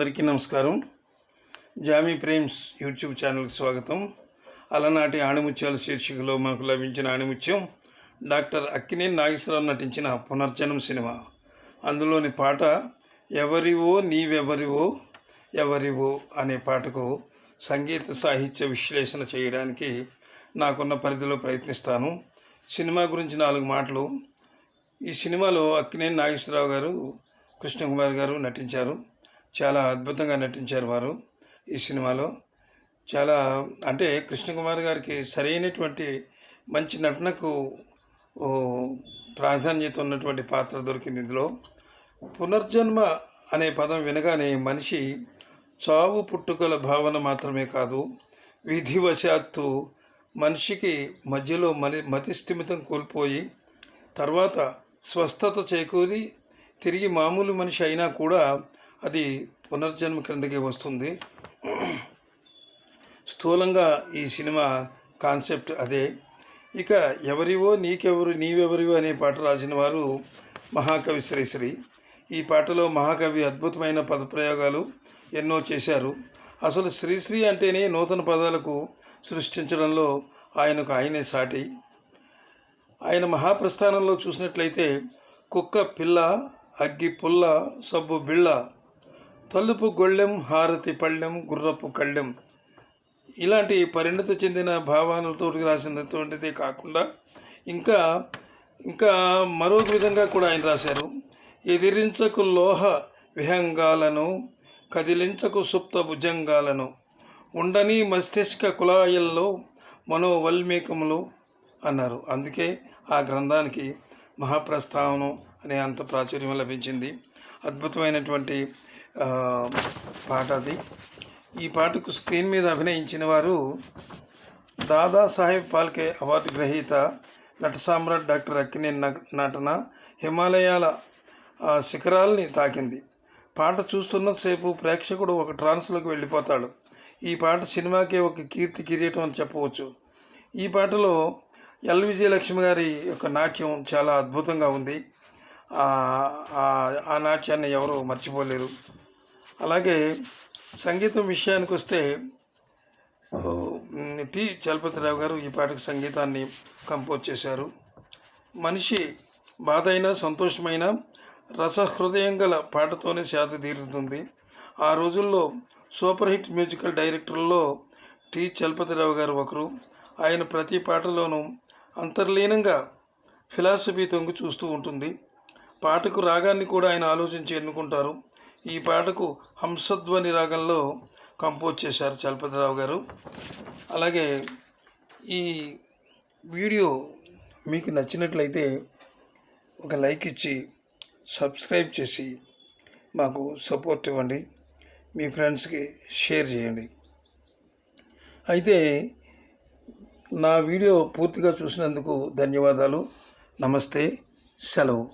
అందరికీ నమస్కారం. Jamie Prem's YouTube ఛానల్కి స్వాగతం. అలనాటి ఆణిముత్యాల శీర్షికలో మనకు లభించిన ఆణిముత్యం డాక్టర్ అక్కినేని నాగేశ్వరరావు నటించిన పునర్జన్మ సినిమా. అందులోని పాట ఎవరివో నీవెవరివో ఎవరివో అనే పాటకు సంగీత సాహిత్య విశ్లేషణ చేయడానికి నాకున్న పరిధిలో ప్రయత్నిస్తాను. సినిమా గురించి నాలుగు మాటలు. ఈ సినిమాలో అక్కినేని నాగేశ్వరరావు గారు కృష్ణకుమార్ గారు నటించారు. చాలా అద్భుతంగా నటించారు వారు ఈ సినిమాలో. చాలా అంటే కృష్ణకుమార్ గారికి సరైనటువంటి మంచి నటనకు ప్రాధాన్యత ఉన్నటువంటి పాత్ర దొరికింది ఇందులో. పునర్జన్మ అనే పదం వినగానే మనిషి చావు పుట్టుకల భావన మాత్రమే కాదు విధివశాత్తు మనిషికి మధ్యలో మలి మతిస్థిమితం కోల్పోయి తర్వాత స్వస్థత చేకూరి తిరిగి మామూలు మనిషి అయినా కూడా అది పునర్జన్మ క్రిందకి వస్తుంది. స్థూలంగా ఈ సినిమా కాన్సెప్ట్ అదే. ఇక ఎవరివో నీకెవరు నీవెవరివో అనే పాట రాసిన వారు మహాకవి శ్రీశ్రీ. ఈ పాటలో మహాకవి అద్భుతమైన పదప్రయోగాలు ఎన్నో చేశారు. అసలు శ్రీశ్రీ అంటేనే నూతన పదాలకు సృష్టించడంలో ఆయనకు ఆయనే సాటి. ఆయన మహాప్రస్థానంలో చూసినట్లయితే కుక్క పిల్ల అగ్గి పుల్ల సబ్బు బిళ్ళ తలుపు గొళ్ళెం హారతి పళ్ళెం గుర్రపు కళ్ళెం. ఇలాంటి పరిణతి చెందిన భావాలతో రాసినటువంటిదే కాకుండా ఇంకా ఇంకా మరొక విధంగా కూడా ఆయన రాశారు. ఎదిరించకు లోహ విహంగాలను కదిలించకు సుప్త భుజంగాలను. ఉండని మస్తిష్క కులాయల్లో మనోవల్మీకములు అన్నారు. అందుకే ఆ గ్రంథానికి మహాప్రస్థావనం అనే అంత ప్రాచుర్యం లభించింది. అద్భుతమైనటువంటి పాట అది. ఈ పాటకు స్క్రీన్ మీద అభినయించిన వారు దాదాసాహెబ్ పాల్కే అవార్డు గ్రహీత నట సామ్రాట్ డాక్టర్ అక్కినే నటన హిమాలయాల శిఖరాలని శిఖరాల్ని తాకింది. పాట చూస్తున్నంతసేపు ప్రేక్షకుడు ఒక ట్రాన్స్లోకి వెళ్ళిపోతాడు. ఈ పాట సినిమాకే ఒక కీర్తి కిరీటం అని చెప్పవచ్చు. ఈ పాటలో ఎల్. విజయలక్ష్మి గారి యొక్క నాట్యం చాలా అద్భుతంగా ఉంది. ఆ ఆ నాట్యాన్ని ఎవరు మర్చిపోలేరు. అలాగే సంగీతం విషయానికి వస్తే టి చలపతిరావు గారు ఈ పాటకు సంగీతాన్ని కంపోజ్ చేశారు. మనిషి బాధ అయినా సంతోషమైన రసహృదయం గల పాటతోనే శాత తీరుతుంది. ఆ రోజుల్లో సూపర్ హిట్ మ్యూజికల్ డైరెక్టర్లో టి చలపతిరావు గారు ఒకరు. ఆయన ప్రతి పాటలోనూ అంతర్లీనంగా ఫిలాసఫీ తొంగి చూస్తూ ఉంటుంది. పాటకు రాగాన్ని కూడా ఆయన ఆలోచించి ఎన్నుకుంటారు. ఈ పాటకు హంసధ్వని రాగంలో కంపోజ్ చేశారు చలపతిరావు గారు. అలాగే ఈ వీడియో మీకు నచ్చినట్లయితే ఒక లైక్ ఇచ్చి సబ్స్క్రైబ్ చేసి మాకు సపోర్ట్ ఇవ్వండి. మీ ఫ్రెండ్స్కి షేర్ చేయండి. అయితే నా వీడియో పూర్తిగా చూసినందుకు ధన్యవాదాలు. నమస్తే. సెలవు.